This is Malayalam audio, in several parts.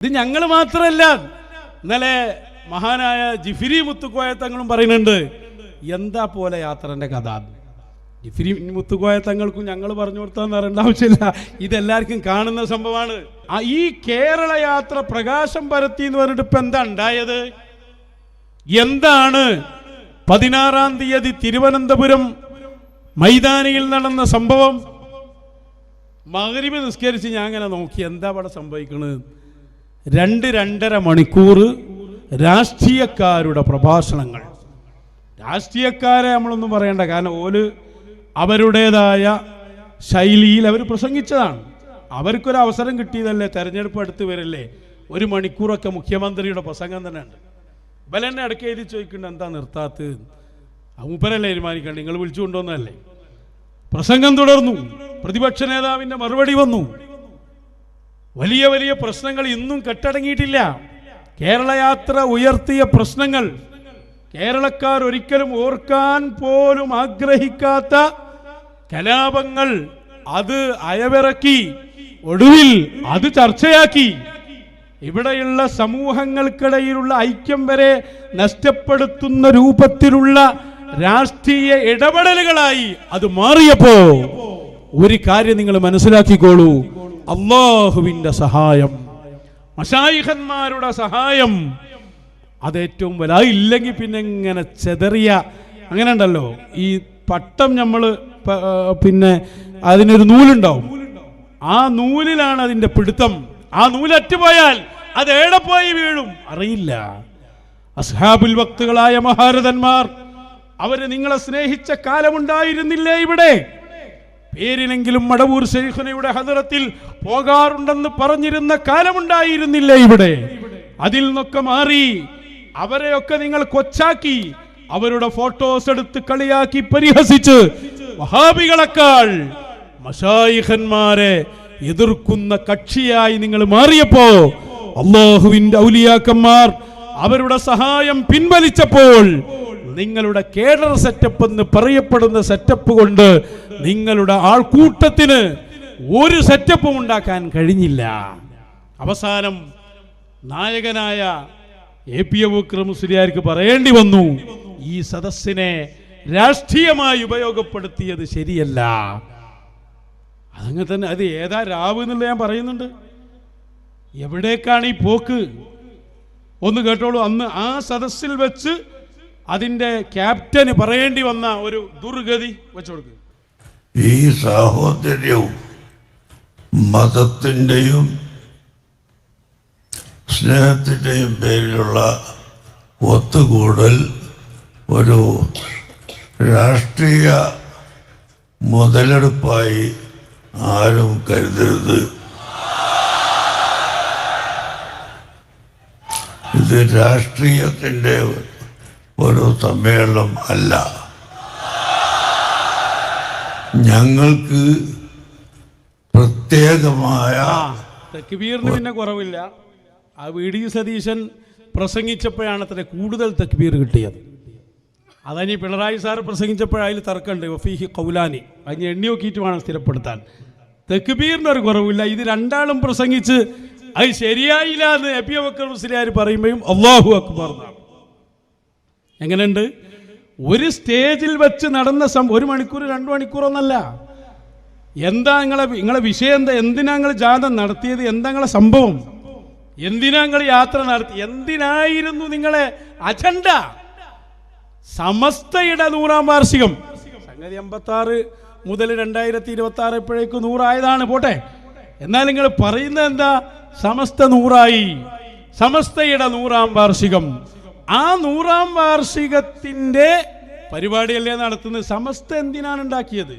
ഇത് ഞങ്ങൾ മാത്രമല്ല ഇന്നലെ മഹാനായ ജിഫിരി മുത്തുക്കോയ തങ്ങളും പറയുന്നുണ്ട് എന്താ പോലെ യാത്രന്റെ കഥ? ജിഫിരി മുത്തുക്കോയ തങ്ങൾക്കും ഞങ്ങൾ പറഞ്ഞു കൊടുത്താന്ന് പറയേണ്ട ആവശ്യമില്ല. ഇതെല്ലാവർക്കും കാണുന്ന സംഭവമാണ്. ആ ഈ കേരള യാത്ര പ്രകാശം പരത്തി എന്ന് പറഞ്ഞിട്ട് ഇപ്പൊ എന്താ ഉണ്ടായത്? എന്താണ്? പതിനാറാം തീയതി തിരുവനന്തപുരം മൈതാനിയിൽ നടന്ന സംഭവം. മകരിമ നിസ്കരിച്ച് ഞാൻ അങ്ങനെ നോക്കി എന്താ അവിടെ സംഭവിക്കുന്നത് രണ്ട് രണ്ടര മണിക്കൂർ രാഷ്ട്രീയക്കാരുടെ പ്രഭാഷണങ്ങൾ. രാഷ്ട്രീയക്കാരെ നമ്മളൊന്നും പറയണ്ട കാരണം ഓൽ അവരുടേതായ ശൈലിയിൽ അവർ പ്രസംഗിച്ചതാണ്. അവർക്കൊരു അവസരം കിട്ടിയതല്ലേ തെരഞ്ഞെടുപ്പ് അടുത്ത് വരല്ലേ? ഒരു മണിക്കൂറൊക്കെ മുഖ്യമന്ത്രിയുടെ പ്രസംഗം തന്നെ ഉണ്ട് എന്നെ ഇടയ്ക്ക് എഴുതി ചോദിക്കുന്നുണ്ട് എന്താ നിർത്താത്ത മൂപ്പരല്ലേ തീരുമാനിക്കണ്ട? നിങ്ങൾ വിളിച്ചു കൊണ്ടുവന്നതല്ലേ പ്രസംഗം തുടർന്നു. പ്രതിപക്ഷ നേതാവിന്റെ മറുപടി വന്നു. വലിയ വലിയ പ്രശ്നങ്ങൾ ഇന്നും കെട്ടടങ്ങിയിട്ടില്ല. കേരള യാത്ര ഉയർത്തിയ പ്രശ്നങ്ങൾ കേരളക്കാർ ഒരിക്കലും ഓർക്കാൻ പോലും ആഗ്രഹിക്കാത്ത കലാപങ്ങൾ അത് അയവിറക്കി ഒടുവിൽ അത് ചർച്ചയാക്കി. ഇവിടെയുള്ള സമൂഹങ്ങൾക്കിടയിലുള്ള ഐക്യം വരെ നഷ്ടപ്പെടുത്തുന്ന രൂപത്തിലുള്ള രാഷ്ട്രീയ ഇടപെടലുകളായി അത് മാറിയപ്പോ ഒരു കാര്യം നിങ്ങൾ മനസ്സിലാക്കിക്കോളൂ. അള്ളാഹുവിന്റെ സഹായം മഷായിഖന്മാരുടെ സഹായം. അതേറ്റവും വല ഇല്ലെങ്കിൽ പിന്നെ ഇങ്ങനെ ചെതറിയ അങ്ങനെ ഉണ്ടല്ലോ ഈ പട്ടം നമ്മൾ പിന്നെ അതിനൊരു നൂലുണ്ടാവും. ആ നൂലിലാണ് അതിന്റെ പിടുത്തം. ആ നൂലറ്റുപോയാൽ അത് എവിടെ പോയി വീഴും? അറിയില്ല. അസ്ഹാബുൽ വക്തുകളായ മഹാരഥന്മാർ അവർ നിങ്ങളെ സ്നേഹിച്ച കാലമുണ്ടായിരുന്നില്ലേ ഇവിടെ? പേരിനെങ്കിലും മടവൂർ ശൈഖനയുടെ ഹദറത്തിൽ പോകാറുണ്ടെന്ന് പറഞ്ഞിരുന്ന കാലമുണ്ടായിരുന്നില്ല ഇവിടെ. അതിൽ നിന്നൊക്കെ മാറി അവരെയൊക്കെ നിങ്ങൾ കൊച്ചാക്കി അവരുടെ ഫോട്ടോസ് എടുത്ത് കളിയാക്കി പരിഹസിച്ച് വഹാബികളെക്കാൾ മഷായിഖന്മാരെ എതിർക്കുന്ന കക്ഷിയായി നിങ്ങൾ മാറിയപ്പോ അള്ളാഹുവിന്റെ ഔലിയാക്കന്മാർ അവരുടെ സഹായം പിൻവലിച്ചപ്പോൾ നിങ്ങളുടെ കേഡർ സെറ്റപ്പ് എന്ന് പറയപ്പെടുന്ന സെറ്റപ്പ് കൊണ്ട് നിങ്ങളുടെ ആൾക്കൂട്ടത്തിന് ഒരു സെറ്റപ്പും ഉണ്ടാക്കാൻ കഴിഞ്ഞില്ല. അവസാനം നായകനായ എ പി എ മുസ്ലിയാർക്ക് പറയേണ്ടി വന്നു ഈ സദസ്സിനെ രാഷ്ട്രീയമായി ഉപയോഗപ്പെടുത്തിയത് ശരിയല്ല. അതങ്ങനെ തന്നെ അത് ഏതാ രാവ് എന്നുള്ള ഞാൻ പറയുന്നുണ്ട്. എവിടേക്കാണ് ഈ പോക്ക്? ഒന്ന് കേട്ടോളൂ അന്ന് ആ സദസ്സിൽ വെച്ച് അതിന്റെ ക്യാപ്റ്റന് പറയേണ്ടി വന്ന ഒരു ദുർഗതി വെച്ചു കൊടുക്കുക ഈ സാഹോദര്യവും മതത്തിന്റെയും സ്നേഹത്തിന്റെയും പേരിലുള്ള ഒത്തുകൂടൽ ഒരു രാഷ്ട്രീയ മുതലെടുപ്പായി ആരും കരുതരുത്. ഇത് രാഷ്ട്രീയത്തിന്റെ ഒരു സമ്മേളനം അല്ല. ഞങ്ങൾക്ക് പ്രത്യേകമായ തക്ബീറിന് പിന്നെ കുറവില്ല. ആ വി ഡി സതീശൻ പ്രസംഗിച്ചപ്പോഴാണ് അത്ര കൂടുതൽ തക്ബീർ കിട്ടിയത്. അതനി പിണറായി സാർ പ്രസംഗിച്ചപ്പോഴതിൽ തർക്കമുണ്ട്. വഫീഹി കൗലാനി അതിന് എണ്ണി നോക്കിയിട്ട് വേണം സ്ഥിരപ്പെടുത്താൻ. തെക്കുബീറിന് ഒരു കുറവില്ല. ഇത് രണ്ടാളും പ്രസംഗിച്ച് അത് ശരിയായില്ല എന്ന് എ പി അബക്കർ മുസ്ലിയാർ പറയുമ്പോഴും അള്ളാഹു അക്ബർ എങ്ങനെയുണ്ട്? ഒരു സ്റ്റേജിൽ വെച്ച് നടന്ന സം ഒരു മണിക്കൂർ രണ്ട് മണിക്കൂറൊന്നല്ല. എന്താ നിങ്ങളെ നിങ്ങളെ വിഷയം എന്താ? എന്തിനാ നിങ്ങൾ ജാഥ നടത്തിയത്? എന്താ നിങ്ങളെ സംഭവം? എന്തിനാ നിങ്ങൾ യാത്ര നടത്തി? എന്തിനായിരുന്നു നിങ്ങളെ അജണ്ട? സമസ്തയുടെ നൂറാം വാർഷികം. സംഗതി അമ്പത്തി ആറ് മുതൽ രണ്ടായിരത്തി ഇരുപത്തി ആറ് ഇപ്പോഴേക്ക് നൂറായതാണ്. പോട്ടെ. എന്നാൽ നിങ്ങൾ പറയുന്നത് എന്താ? സമസ്ത നൂറായി. സമസ്തയുടെ നൂറാം വാർഷികം. ആ നൂറാം വാർഷികത്തിന്റെ പരിപാടിയല്ലേ നടത്തുന്നത്? സമസ്ത എന്തിനാണ് ഉണ്ടാക്കിയത്?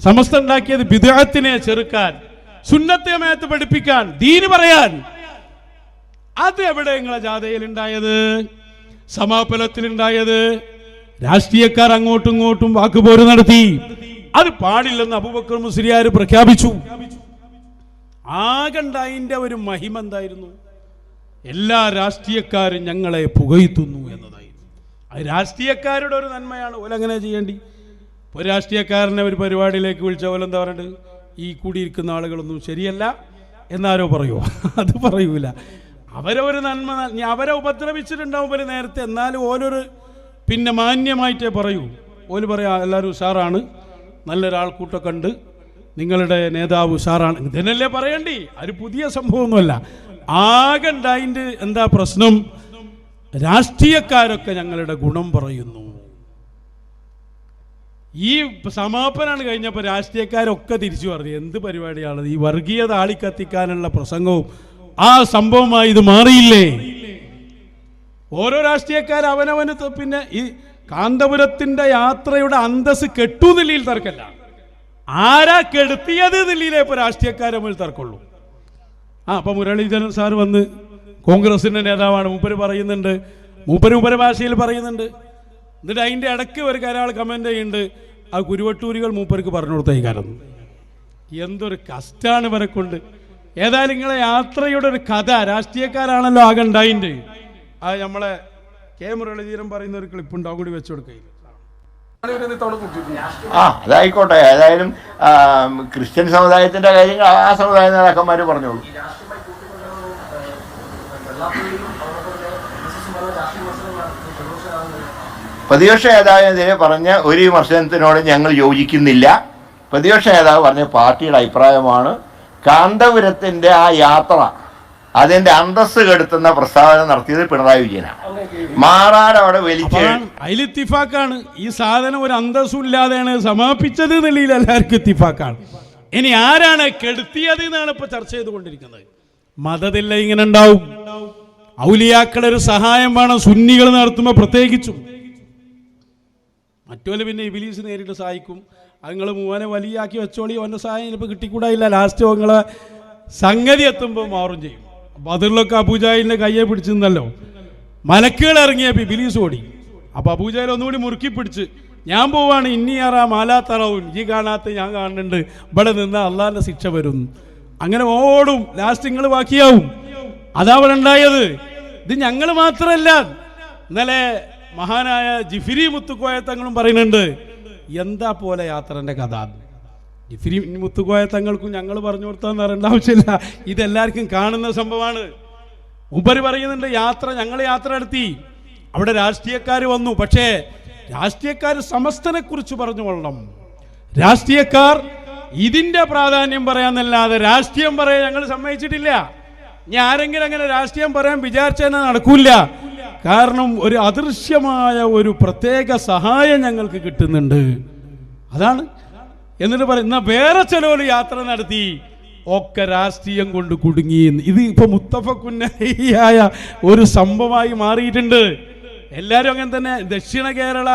സമസ്ത ഉണ്ടാക്കിയത് വിദേഹത്തിനെ ചെറുക്കാൻ സുന്നത്തെ മേത്ത് പഠിപ്പിക്കാൻ ദീന് പറയാൻ. അത് എവിടെ നിങ്ങളെ ജാഥയിൽ ഉണ്ടായത് സമാപനത്തിൽ ഉണ്ടായത് രാഷ്ട്രീയക്കാർ അങ്ങോട്ടും ഇങ്ങോട്ടും വാക്കുപോര് നടത്തി. അത് പാടില്ലെന്ന് അബുബക്കർ മുസ്ലിയാർ പ്രഖ്യാപിച്ചു. ആകണ്ട അതിന്റെ ഒരു മഹിമ എന്തായിരുന്നു? എല്ലാ രാഷ്ട്രീയക്കാരും ഞങ്ങളെ പുകഴ്ത്തുന്നു എന്നതായിരുന്നു. അത് രാഷ്ട്രീയക്കാരുടെ ഒരു നന്മയാണ്. ഓലങ്ങനെ ചെയ്യേണ്ടി? ഒരു രാഷ്ട്രീയക്കാരനെ ഒരു പരിപാടിയിലേക്ക് വിളിച്ച പോലെ എന്താ പറയുന്നത് ഈ കൂടിയിരിക്കുന്ന ആളുകളൊന്നും ശരിയല്ല എന്നാരോ പറയുമോ അത് പറയൂല. അവരൊരു നന്മ അവരെ ഉപദ്രവിച്ചിട്ടുണ്ടാവും ഒരു നേരത്തെ. എന്നാലും ഓരോരു പിന്നെ മാന്യമായിട്ടേ പറയൂ. ഓൽ പറയാ എല്ലാവരും ഉഷാറാണ്. നല്ലൊരാൾക്കൂട്ടൊക്കെ ഉണ്ട്. നിങ്ങളുടെ നേതാവ് ഉഷാറാണ്. ഇതിനല്ലേ പറയണ്ടി. ഒരു പുതിയ സംഭവമൊന്നുമല്ല. ആകെ ഉണ്ടായിന്റെ എന്താ പ്രശ്നം? രാഷ്ട്രീയക്കാരൊക്കെ ഞങ്ങളുടെ ഗുണം പറയുന്നു. ഈ സമാപനാണ് കഴിഞ്ഞപ്പോൾ രാഷ്ട്രീയക്കാരൊക്കെ തിരിച്ചു പറഞ്ഞു എന്ത് പരിപാടിയാണ്? ഈ വർഗീയത ആളിക്കത്തിക്കാനുള്ള പ്രസംഗവും ആ സംഭവമായി ഇത് മാറിയില്ലേ? ഓരോ രാഷ്ട്രീയക്കാർ അവനവന് പിന്നെ ഈ കാന്തപുരത്തിന്റെ യാത്രയുടെ അന്തസ് കെട്ടു നിലയിൽ തർക്കല്ല ആരാ കെടുത്തിയത് നിലയിലേ ഇപ്പൊ രാഷ്ട്രീയക്കാരെ മുന്നിൽ ആ അപ്പൊ മുരളീധരൻ സാർ വന്ന് കോൺഗ്രസിന്റെ നേതാവാണ്. മൂപ്പര് പറയുന്നുണ്ട്. മൂപ്പര് മൂപ്പര് ഭാഷയിൽ പറയുന്നുണ്ട്. എന്നിട്ട് അതിന്റെ ഇടയ്ക്ക് ഒരു ഒരാൾ കമന്റ് ചെയ്യുന്നുണ്ട്. ആ കുരുവട്ടൂരികൾ മൂപ്പർക്ക് പറഞ്ഞു കൊടുത്തേക്കാരം എന്തൊരു കഷ്ടാണ് ഇവരെ കൊണ്ട്. ഏതായാലും നിങ്ങളെ യാത്രയുടെ ഒരു കഥ രാഷ്ട്രീയക്കാരാണല്ലോ ആകെ ഉണ്ടായിണ്ട് ആ നമ്മളെ കെ മുരളീധരൻ പറയുന്ന ഒരു ക്ലിപ്പ് ഉണ്ടാവും കൂടി വെച്ചു കൊടുക്കുകയില്ല ആ അതായിക്കോട്ടെ. ഏതായാലും ക്രിസ്ത്യൻ സമുദായത്തിന്റെ കാര്യങ്ങൾ ആ സമുദായ നേതാക്കന്മാർ പറഞ്ഞോളൂ. പ്രതിപക്ഷ നേതാവിനെതിരെ പറഞ്ഞ ഒരു വിമർശനത്തിനോട് ഞങ്ങൾ യോജിക്കുന്നില്ല. പ്രതിപക്ഷ നേതാവ് പറഞ്ഞ പാർട്ടിയുടെ അഭിപ്രായമാണ് കാന്തപുരത്തിന്റെ ആ യാത്ര. അതിന്റെ അന്തസ് കെടുത്തുന്ന പ്രസ്താവന നടത്തിയത് പിണറായി വിജയനാണ്. മാറാൻ അവിടെ വലിച്ച് അപ്പോഴാണ് ഈ സാധനം ഒരു അന്തസ്സും ഇല്ലാതെയാണ് സമാപിച്ചത് എല്ലാവർക്കും ഇത്തിഫാക്കാണ്. ഇനി ആരാണ് കെടുത്തിയത് എന്നാണ് ഇപ്പൊ ചർച്ച ചെയ്തുകൊണ്ടിരിക്കുന്നത്. മതത്തില്ല ഇങ്ങനെ ഉണ്ടാവും. ഔലിയാക്കളെ ഒരു സഹായം വേണം സുന്നികൾ നടത്തുമ്പോൾ പ്രത്യേകിച്ചും. മറ്റോലെ പിന്നെ ഇബിലീസ് നേരിട്ട് സഹായിക്കും. അങ്ങൾ മൂവനെ വലിയാക്കി വെച്ചോളി അവന്റെ സഹായം ചിലപ്പോൾ കിട്ടിക്കൂടായില്ല ലാസ്റ്റ് നിങ്ങളെ സംഗതി എത്തുമ്പോൾ മാറും ചെയ്യും. അപ്പോൾ അതിലൊക്കെ അബൂജാഹിലിന്റെ കയ്യെ പിടിച്ചിരുന്നല്ലോ. മലക്കുകൾ ഇറങ്ങിയ പി ബിലീസ് ഓടി. അപ്പോൾ അബൂജാഹിൽ ഒന്നുകൂടി മുറുക്കി പിടിച്ച് ഞാൻ പോവാണ് ഇനി ആറാ മാലാത്തറവും ഈ കാണാത്ത ഞാൻ കാണുന്നുണ്ട് ഇവിടെ നിന്ന് അള്ളാഹിന്റെ ശിക്ഷ വരും. അങ്ങനെ ഓടും ലാസ്റ്റ് നിങ്ങൾ ബാക്കിയാവും. അതാ അവിടെ ഉണ്ടായത്. ഇത് ഞങ്ങൾ മാത്രമല്ല. ഇന്നലെ മഹാനായ ജിഫിരി മുത്തുക്കോയ തങ്ങളും പറയുന്നുണ്ട് എന്താ പോലെ യാത്രന്റെ കഥ? ജിഫിരി മുത്തുകോയ തങ്ങൾക്കും ഞങ്ങൾ പറഞ്ഞു കൊടുത്താന്ന് പറയേണ്ട ആവശ്യമില്ല. ഇതെല്ലാവർക്കും കാണുന്ന സംഭവമാണ്. ഉപരി പറയുന്നുണ്ട് യാത്ര ഞങ്ങൾ യാത്ര നടത്തി. അവിടെ രാഷ്ട്രീയക്കാർ വന്നു. പക്ഷേ രാഷ്ട്രീയക്കാർ സമസ്തനെ കുറിച്ച് പറഞ്ഞു കൊള്ളണം. രാഷ്ട്രീയക്കാർ ഇതിന്റെ പ്രാധാന്യം പറയാന്നല്ലാതെ രാഷ്ട്രീയം പറയാൻ ഞങ്ങൾ സമ്മതിച്ചിട്ടില്ല. ഇനി ആരെങ്കിലും അങ്ങനെ രാഷ്ട്രീയം പറയാൻ വിചാരിച്ചാൽ നടക്കൂല കാരണം ഒരു അദൃശ്യമായ ഒരു പ്രത്യേക സഹായം ഞങ്ങൾക്ക് കിട്ടുന്നുണ്ട്. അതാണ് എന്നിട്ട് പറയും എന്നാ വേറെ ചിലവർ യാത്ര നടത്തി ഒക്കെ രാഷ്ട്രീയം കൊണ്ട് കുടുങ്ങി. ഇത് ഇപ്പൊ മുത്തഫക്കുന്നായ ഒരു സംഭവമായി മാറിയിട്ടുണ്ട്. എല്ലാവരും അങ്ങനെ തന്നെ ദക്ഷിണ കേരള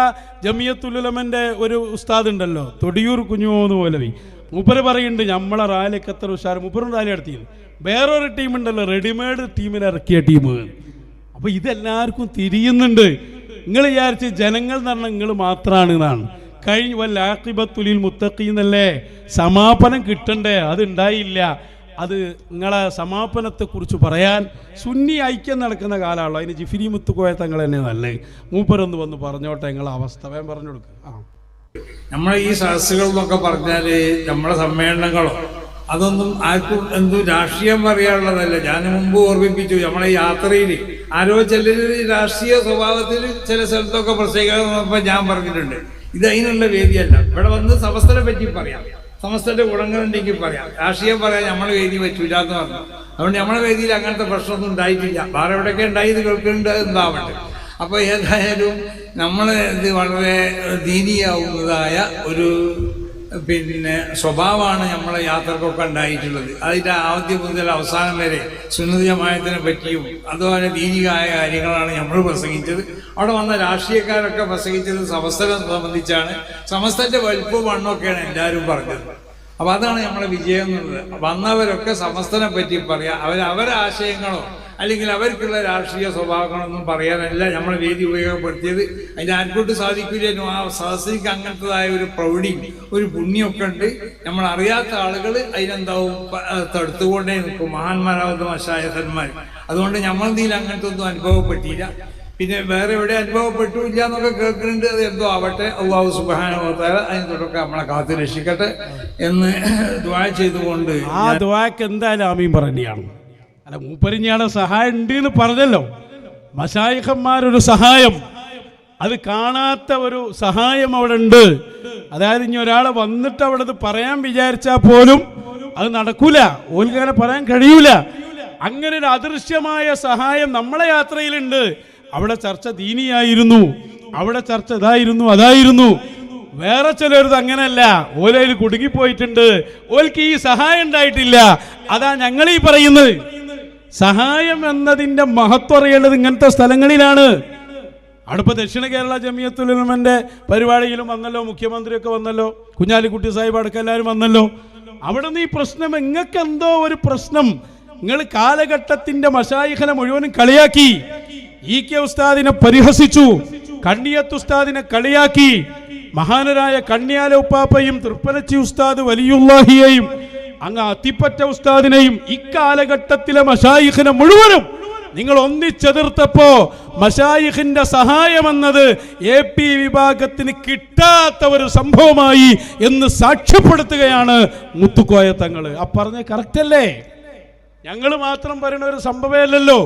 ജമിയത്തുലുലമന്റെ ഒരു ഉസ്താദ് ഉണ്ടല്ലോ തൊടിയൂർ കുഞ്ഞുമോന്ന് പോലവി. മൂപ്പര് പറയുന്നുണ്ട് നമ്മളെ റാലിക്ക് എത്ര ഉഷാർ മൂപ്പറും റാലി നടത്തിയത് വേറൊരു ടീം ഉണ്ടല്ലോ റെഡിമെയ്ഡ് ടീമിൽ ഇറക്കിയ ടീം അപ്പൊ ഇതെല്ലാവർക്കും തിരിയുന്നുണ്ട്. നിങ്ങൾ വിചാരിച്ച് ജനങ്ങൾ എന്ന് പറഞ്ഞാൽ നിങ്ങൾ മാത്രമാണ് എന്നാണ്. കഴിഞ്ഞ വല്ല ആക്കിബത്തുലിൽ മുത്തക്കി എന്നല്ലേ സമാപനം കിട്ടണ്ടേ? അത് ഉണ്ടായില്ല അത് നിങ്ങളെ സമാപനത്തെക്കുറിച്ച് പറയാൻ സുന്നി ഐക്യം നടക്കുന്ന കാലമാണല്ലോ അതിന് ജിഫിരി മുത്തുക്കോയ തങ്ങൾ തന്നെ നല്ലേ? മൂപ്പരൊന്ന് വന്ന് പറഞ്ഞോട്ടെ നിങ്ങളെ അവസ്ഥ വേം പറഞ്ഞു കൊടുക്കുക ആ. നമ്മളെ ഈ സദസ്സുകൾ എന്നൊക്കെ പറഞ്ഞാൽ നമ്മളെ സമ്മേളനങ്ങളോ അതൊന്നും ആർക്കും എന്തും രാഷ്ട്രീയം പറയാനുള്ളതല്ല. ഞാൻ മുമ്പ് ഓർമ്മിപ്പിച്ചു നമ്മളെ യാത്രയിൽ ആരോ ചിലർ രാഷ്ട്രീയ സ്വഭാവത്തിൽ ചില സ്ഥലത്തൊക്കെ പ്രത്യേകത ഞാൻ പറഞ്ഞിട്ടുണ്ട്. ഇത് അതിനുള്ള വേദിയല്ല. ഇവിടെ വന്ന് സമസ്തനെ പറ്റി പറയാം. സമസ്തന്റെ ഗുണങ്ങളുണ്ടെങ്കിൽ പറയാം. രാഷ്ട്രീയം പറയാൻ നമ്മളെ വേദി പറ്റൂല എന്ന് പറഞ്ഞു. അതുകൊണ്ട് നമ്മളെ വേദിയിൽ അങ്ങനത്തെ പ്രശ്നമൊന്നും ഉണ്ടായിട്ടില്ല. വേറെ എവിടെയൊക്കെ ഉണ്ടായത് കേൾക്കുന്നുണ്ട് ഉണ്ടാവട്ടെ അപ്പോൾ ഏതായാലും നമ്മൾ ഇത് വളരെ ദീനിയാവുന്നതായ ഒരു പിന്നെ സ്വഭാവമാണ് നമ്മളെ യാത്രക്കൊക്കെ ഉണ്ടായിട്ടുള്ളത്. അതിന്റെ ആദ്യം മുതൽ അവസാനം വരെ സുന്നതി പറ്റിയും അതുപോലെ ദീനികായ കാര്യങ്ങളാണ് നമ്മൾ പ്രസംഗിച്ചത്. അവിടെ വന്ന രാഷ്ട്രീയക്കാരൊക്കെ പ്രസംഗിച്ചത് സമസ്തനെ സംബന്ധിച്ചാണ്. സമസ്തന്റെ വലുപ്പവും മണ്ണൊക്കെയാണ് എല്ലാവരും പറഞ്ഞത്. അപ്പൊ അതാണ് നമ്മളെ വിജയം എന്നുള്ളത്. വന്നവരൊക്കെ സമസ്തനെ പറ്റി പറയാം. അവർ അവരെ ആശയങ്ങളോ അല്ലെങ്കിൽ അവർക്കുള്ള രാഷ്ട്രീയ സ്വഭാവങ്ങളൊന്നും പറയാനല്ല നമ്മൾ വേദി ഉപയോഗപ്പെടുത്തിയത്. അതിന്റെ ആർക്കോട്ട് സാധിക്കില്ലെന്നും? ആ സദസ്സിക്ക് അങ്ങനത്തതായ ഒരു പ്രൗഢിയും ഒരു പുണ്യമൊക്കെ ഉണ്ട്. നമ്മൾ അറിയാത്ത ആളുകൾ അതിനെന്താവും? തടുത്തുകൊണ്ടേ നിൽക്കും. മഹാന്മാരാവുന്ന മശായസന്മാർ അതുകൊണ്ട് നമ്മളെന്തെങ്കിലും അങ്ങനത്തെ ഒന്നും അനുഭവപ്പെട്ടില്ല. പിന്നെ വേറെ എവിടെ അനുഭവപ്പെട്ടു ഇല്ല എന്നൊക്കെ കേൾക്കുന്നുണ്ട്. അത് എന്തോ ആവട്ടെ. അള്ളാഹു സുബാനുഭവത്താൽ അതിന് തുടക്കം നമ്മളെ കാത്തു രക്ഷിക്കട്ടെ എന്ന് ദ്വാ ചെയ്തുകൊണ്ട് ആ ദ്വാക്ക് എന്തായാലും ആമീൻ പറയുകയാണ് അല്ല മൂപ്പരിഞ്ഞാടെ സഹായം ഉണ്ട് എന്ന് പറഞ്ഞല്ലോ. മഷായിഖന്മാരൊരു സഹായം. അത് കാണാത്ത ഒരു സഹായം അവിടെ ഉണ്ട്. അതായത് ഇനി ഒരാളെ വന്നിട്ട് അവിടെ അത് പറയാൻ വിചാരിച്ചാൽ പോലും അത് നടക്കൂല. ഓൽക്ക് പറയാൻ കഴിയൂല. അങ്ങനെ ഒരു അദൃശ്യമായ സഹായം നമ്മളെ യാത്രയിലുണ്ട്. അവിടെ ചർച്ച ദീനിയായിരുന്നു. അവിടെ ചർച്ച ഇതായിരുന്നു അതായിരുന്നു. വേറെ ചിലരത് അങ്ങനെയല്ല. ഓലയിൽ കുടുങ്ങിപ്പോയിട്ടുണ്ട്. ഓൽക്ക് ഈ സഹായം ഉണ്ടായിട്ടില്ല. അതാ ഞങ്ങളീ പറയുന്നത്. സഹായം എന്നതിന്റെ മഹത്വം അറിയേണ്ടത് ഇങ്ങനത്തെ സ്ഥലങ്ങളിലാണ്. അടുപ്പ ദക്ഷിണ കേരള ജമിയത്തുലമന്റെ പരിപാടിയിലും വന്നല്ലോ മുഖ്യമന്ത്രിയൊക്കെ വന്നല്ലോ കുഞ്ഞാലിക്കുട്ടി സാഹിബ് അടക്കം എല്ലാവരും വന്നല്ലോ. അവിടെ നിന്ന് ഈ പ്രശ്നം നിങ്ങൾക്ക് എന്തോ ഒരു പ്രശ്നം? നിങ്ങൾ കാലഘട്ടത്തിന്റെ മഷായിഖനെ മുഴുവനും കളിയാക്കി. ഇ കെ ഉസ്താദിനെ പരിഹസിച്ചു. കണ്ണിയത്ത് ഉസ്താദിനെ കളിയാക്കി. മഹാനരായ കണ്ണിയാല ഉപ്പാപ്പയും തൃപ്പനച്ചി ഉസ്താദ് വലിയുല്ലാഹിയെയും അങ്ങ് അത്തിപ്പറ്റ ഉസ്താദിനെയും ഇക്കാലഘട്ടത്തിലെ മഷായിഖിനെ മുഴുവനും നിങ്ങൾ ഒന്നിച്ചെതിർത്തപ്പോ മഷായിഖിന്റെ സഹായം എന്നത് എ പി വിഭാഗത്തിന് കിട്ടാത്ത ഒരു സംഭവമായി എന്ന് സാക്ഷ്യപ്പെടുത്തുകയാണ് മുത്തുക്കോയ തങ്ങൾ. ആ പറഞ്ഞ കറക്റ്റ് അല്ലേ? ഞങ്ങൾ മാത്രം പറയുന്ന ഒരു സംഭവമല്ലല്ലോ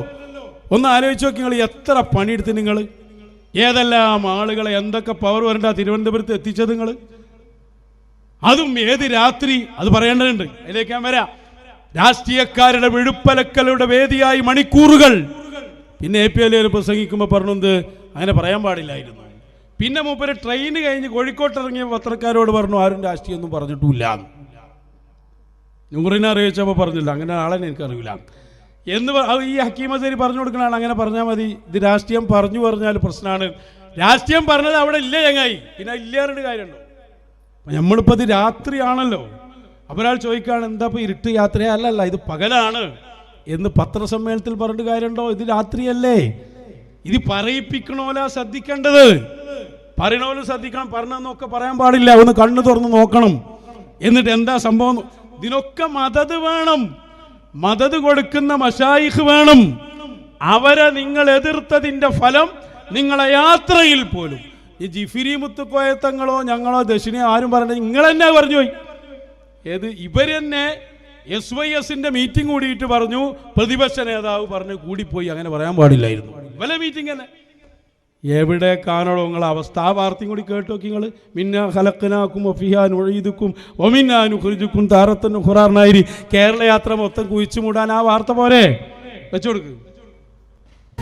ഒന്ന് ആലോചിച്ച് നോക്കി നിങ്ങൾ എത്ര പണിയെടുത്ത് നിങ്ങൾ ഏതെല്ലാം ആളുകളെ എന്തൊക്കെ പവർ വരണ്ട തിരുവനന്തപുരത്ത് എത്തിച്ചത് നിങ്ങൾ അതും ഏത് രാത്രി? അത് പറയേണ്ടതുണ്ട്. അതിലേക്ക് ഞാൻ വരാം. രാഷ്ട്രീയക്കാരുടെ വെഴുപ്പലക്കലുടെ വേദിയായി മണിക്കൂറുകൾ. പിന്നെ എ പി എൽ പ്രസംഗിക്കുമ്പോൾ പറഞ്ഞത് അങ്ങനെ പറയാൻ പാടില്ലായിരുന്നു. പിന്നെ മൂപ്പര് ട്രെയിൻ കഴിഞ്ഞ് കോഴിക്കോട്ട് ഇറങ്ങിയ പത്രക്കാരോട് പറഞ്ഞു ആരും രാഷ്ട്രീയമൊന്നും പറഞ്ഞിട്ടില്ല നൂറിനെ അറിയിച്ചപ്പോൾ പറഞ്ഞില്ല. അങ്ങനെ ആളെ എനിക്കറിയില്ല. എന്ന് ഈ ഹക്കീമസേരി പറഞ്ഞു കൊടുക്കുന്ന അങ്ങനെ പറഞ്ഞാൽ മതി. ഇത് രാഷ്ട്രീയം പറഞ്ഞു പറഞ്ഞാൽ പ്രശ്നമാണ് രാഷ്ട്രീയം പറഞ്ഞത് അവിടെ ഇല്ല ചങ്ങായി. പിന്നെ ഇല്ലാറുണ്ട് കാര്യമുണ്ടോ? അപ്പം നമ്മളിപ്പോൾ ഇത് രാത്രിയാണല്ലോ. അവരാൾ ചോദിക്കുകയാണ് എന്താ ഇപ്പോൾ ഇരുട്ട് യാത്രയല്ല അല്ലല്ല ഇത് പകലാണ്. എന്ന് പത്രസമ്മേളനത്തിൽ പറഞ്ഞിട്ട് കാര്യമുണ്ടോ? ഇത് രാത്രിയല്ലേ. ഇത് പറയിപ്പിക്കണോല ശ്രദ്ധിക്കേണ്ടത്. പറയണോലും ശ്രദ്ധിക്കണം. പറഞ്ഞതെന്നൊക്കെ പറയാൻ പാടില്ല. ഒന്ന് കണ്ണു തുറന്ന് നോക്കണം. എന്നിട്ട് എന്താ സംഭവം? ഇതിനൊക്കെ മതത് വേണം. മതത് കൊടുക്കുന്ന മഷായിഖ് വേണം. അവരെ നിങ്ങൾ എതിർത്തതിന്റെ ഫലം നിങ്ങളെ യാത്രയിൽ പോലും. ഈ ജിഫിരി മുത്തുക്കോയത്തങ്ങളോ ഞങ്ങളോ ദക്ഷിണയോ ആരും പറഞ്ഞു നിങ്ങൾ തന്നെ പറഞ്ഞു പോയി. ഏത്? ഇവരെന്നെ എസ് വൈ എസിന്റെ മീറ്റിംഗ് കൂടിയിട്ട് പറഞ്ഞു. പ്രതിപക്ഷ നേതാവ് പറഞ്ഞു കൂടിപ്പോയി. അങ്ങനെ പറയാൻ പാടില്ലായിരുന്നു. വല്ല മീറ്റിംഗ് തന്നെ. എവിടെ കാണണോ നിങ്ങളെ അവസ്ഥ? ആ വാർത്തയും കൂടി കേട്ടു നോക്കി നിങ്ങൾ മിന്ന ഹലക്കനാക്കും ഒഫിഹാൻ ഒഴിതുക്കും ഒമിന്നാനു കുറിജുക്കും താരത്തന്നു ഖുറാറിനായി കേരള യാത്ര മൊത്തം കുഴിച്ചു മൂടാൻ ആ വാർത്ത പോരെ? വെച്ചു കൊടുക്ക്.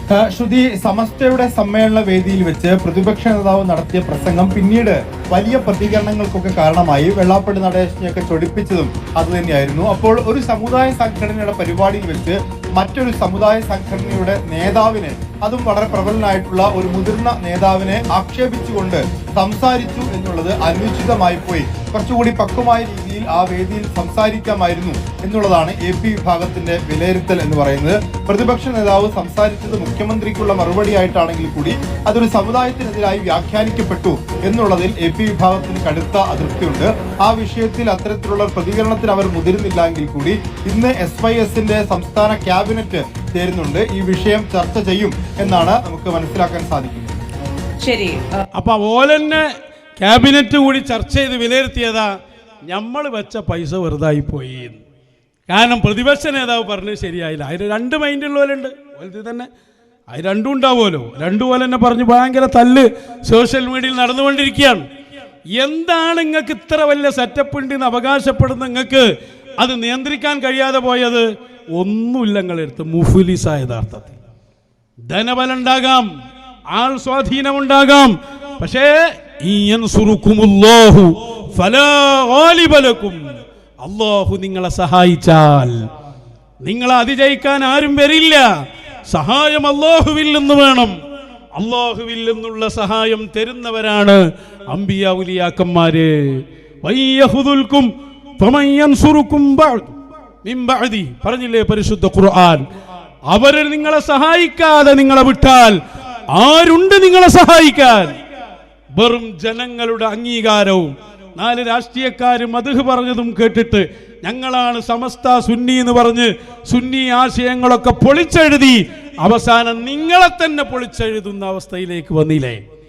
ശ്രുതി സമസ്തയുടെ സമ്മേളന വേദിയിൽ വെച്ച് പ്രതിപക്ഷ നേതാവ് നടത്തിയ പ്രസംഗം പിന്നീട് വലിയ പ്രതികരണങ്ങൾക്കൊക്കെ കാരണമായി വെള്ളാപ്പള്ളി നടേശനെയൊക്കെ ചൊടിപ്പിച്ചതും അതുതന്നെയായിരുന്നു അപ്പോൾ ഒരു സമുദായ സംഘടനയുടെ പരിപാടിയിൽ വെച്ച് മറ്റൊരു സമുദായ സംഘടനയുടെ നേതാവിനെ അതും വളരെ പ്രബലനായിട്ടുള്ള ഒരു മുതിർന്ന നേതാവിനെ ആക്ഷേപിച്ചുകൊണ്ട് സംസാരിച്ചു എന്നുള്ളത് അനുചിതമായി പോയി. കുറച്ചുകൂടി പക്വമായ രീതിയിൽ ആ വേദിയിൽ സംസാരിക്കാമായിരുന്നു എന്നുള്ളതാണ് എ പി വിഭാഗത്തിന്റെ വിലയിരുത്തൽ എന്ന് പറയുന്നത്. പ്രതിപക്ഷ നേതാവ് സംസാരിച്ചത് മുഖ്യമന്ത്രിക്കുള്ള മറുപടി ആയിട്ടാണെങ്കിൽ കൂടി അതൊരു സമുദായത്തിനെതിരായി വ്യാഖ്യാനിക്കപ്പെട്ടു എന്നുള്ളതിൽ എ പി വിഭാഗത്തിന് കടുത്ത അതൃപ്തിയുണ്ട്. ആ വിഷയത്തിൽ അത്തരത്തിലുള്ള പ്രതികരണത്തിന് അവർ മുതിരുന്നില്ല എങ്കിൽ കൂടി ഇന്ന് എസ് വൈ എസിന്റെ സംസ്ഥാന ക്യാബിനറ്റ് ചേരുന്നുണ്ട്. ഈ വിഷയം ചർച്ച ചെയ്യും എന്നാണ് നമുക്ക് മനസ്സിലാക്കാൻ സാധിക്കുന്നത്. ശരി. അപ്പൊ ഓലന്നെ ക്യാബിനറ്റ് കൂടി ചർച്ച ചെയ്ത് വിലയിരുത്തിയതാ നമ്മൾ വെച്ച പൈസ വെറുതായി പോയി. കാരണം പ്രതിപക്ഷ നേതാവ് പറഞ്ഞത് ശരിയായില്ല. അതിൽ രണ്ട് മൈൻഡുള്ളവരുണ്ട് ഓലത്തിൽ തന്നെ അത് രണ്ടും ഉണ്ടാവുമല്ലോ. രണ്ടു പോലെ തന്നെ പറഞ്ഞ് ഭയങ്കര തല്ല് സോഷ്യൽ മീഡിയയിൽ നടന്നുകൊണ്ടിരിക്കുകയാണ്. എന്താണ് നിങ്ങൾക്ക് ഇത്ര വലിയ സെറ്റപ്പ് ഉണ്ടെന്ന് അവകാശപ്പെടുന്ന നിങ്ങൾക്ക് അത് നിയന്ത്രിക്കാൻ കഴിയാതെ പോയത് ഒന്നുമില്ല നിങ്ങളെടുത്ത് മുഫുലിസ യഥാർത്ഥത്തിൽ ധനബലം ഉണ്ടാകാം ആൾ സ്വാധീനമുണ്ടാകാം പക്ഷേ അള്ളാഹു നിങ്ങളെ സഹായിച്ചാൽ. നിങ്ങളെ അതിജയിക്കാൻ ആരും വരില്ല. സഹായം അള്ളാഹുവിൽ നിന്ന് വേണം. അള്ളാഹുവിൽ നിന്നുള്ള സഹായം തരുന്നവരാണ് അമ്പിയ ഉലിയാക്കന്മാര്. വയ്യഹുദുൽക്കും പറഞ്ഞില്ലേ പരിശുദ്ധ ഖുർആൻ? അവർ നിങ്ങളെ സഹായിക്കാതെ നിങ്ങളെ വിട്ടാൽ ആരുണ്ട് നിങ്ങളെ സഹായിക്കാൻ? വെറും ജനങ്ങളുടെ അംഗീകാരവും. നാല് രാഷ്ട്രീയക്കാർ മധുഹ് പറഞ്ഞതും കേട്ടിട്ട് ഞങ്ങളാണ് സമസ്ത സുന്നി എന്ന് പറഞ്ഞ് സുന്നി ആശയങ്ങളൊക്കെ പൊളിച്ചെഴുതി അവസാനം നിങ്ങളെ തന്നെ പൊളിച്ചെഴുതുന്ന അവസ്ഥയിലേക്ക് വന്നില്ലേ?